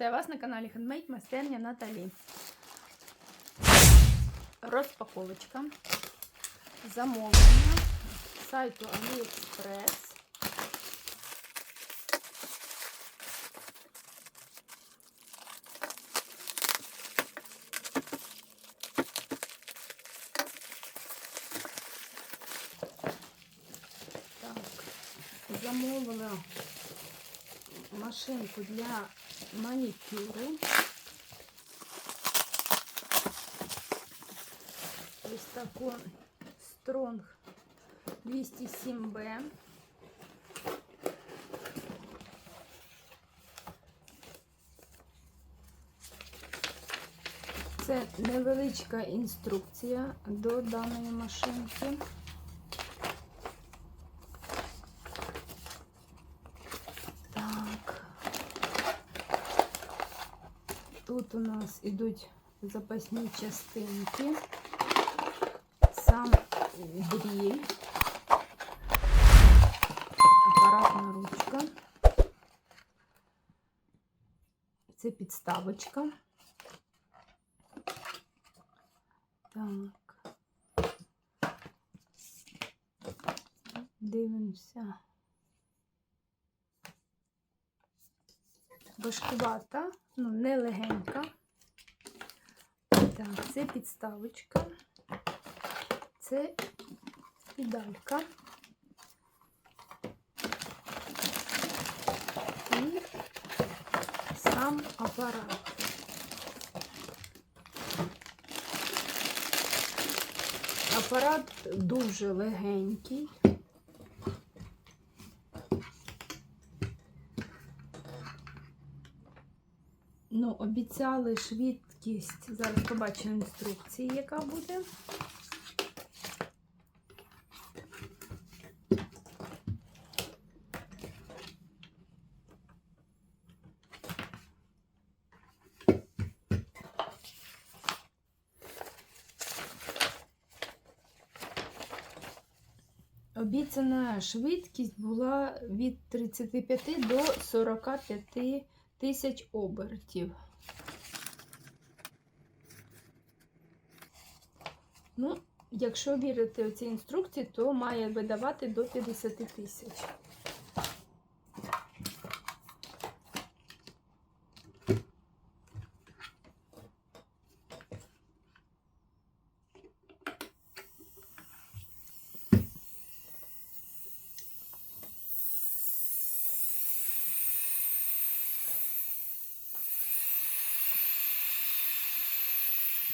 вас на каналі Handmade майстерня Наталі. Розпаковочка. Замовлення сайту AliExpress. Так, замовила машинку для манікюру. Ось таку Strong 207B. Це невеличка інструкція до даної машинки. Тут у нас ідуть запасні частинки, сам дріль, апаратна ручка. Це підставочка. Так. Дивимося. Важкувата, ну, не легенька. Так, це підставочка, це педалька. І сам апарат. Апарат дуже легенький. Ну, обіцяли швидкість. Зараз побачимо інструкції, яка буде. Обіцяна швидкість була від 35 до 45 тисяч обертів. Ну, якщо вірити цій інструкції, то має видавати до 50 тисяч.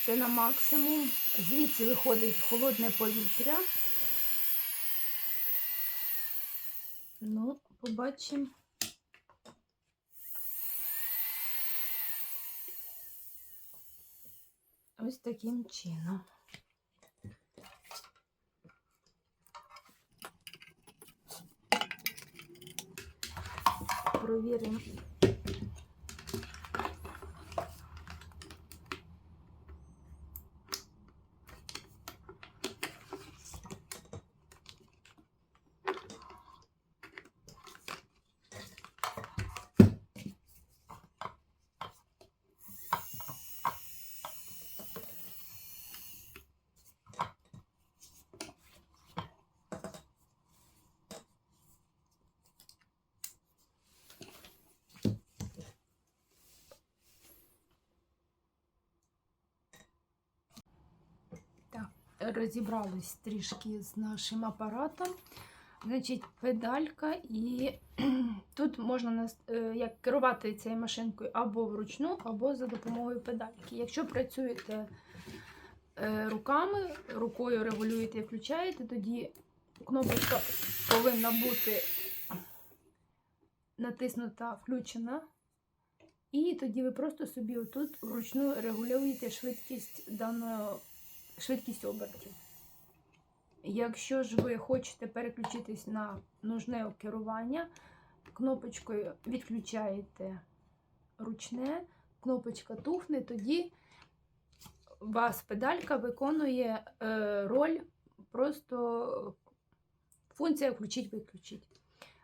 Це на максимум. Звідси виходить холодне повітря. Ну, побачимо. Ось таким чином. Провіримо. Розібрались трішки з нашим апаратом. Значить, педалька, і тут можна е, як керувати цією машинкою або вручну, або за допомогою педальки. Якщо працюєте е, руками, рукою регулюєте і включаєте, тоді кнопочка повинна бути натиснута, включена. І тоді ви просто собі отут вручну регулюєте швидкість даного швидкість обертів. Якщо ж ви хочете переключитись на нужне керування, кнопочкою відключаєте ручне, кнопочка тухне, тоді вас педалька виконує е, роль просто функція включить-виключить.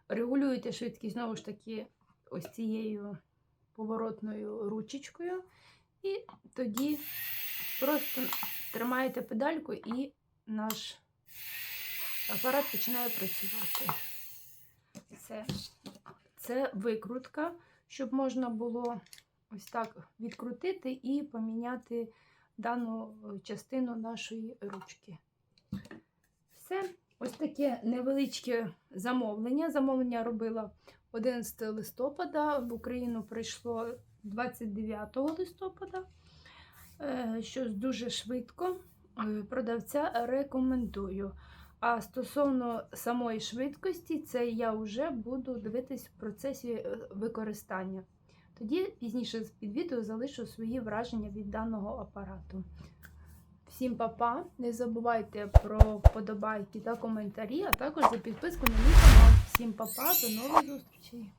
Регулюєте швидкість знову ж таки ось цією поворотною ручечкою. І тоді просто тримаєте педальку і наш апарат починає працювати. Це, це викрутка, щоб можна було ось так відкрутити і поміняти дану е, частину нашої ручки. Все. Ось таке невеличке замовлення. Замовлення робила 11 листопада. В Україну прийшло 29 листопада, е, що дуже швидко. Е, Продавця рекомендую. А стосовно самої швидкості, це я вже буду дивитись в процесі е, використання. Тоді пізніше під відео залишу свої враження від даного апарату. Всім па-па! Не забувайте про вподобайки та коментарі, а також за підписку на мій канал. Всім па-па, до нових зустрічей!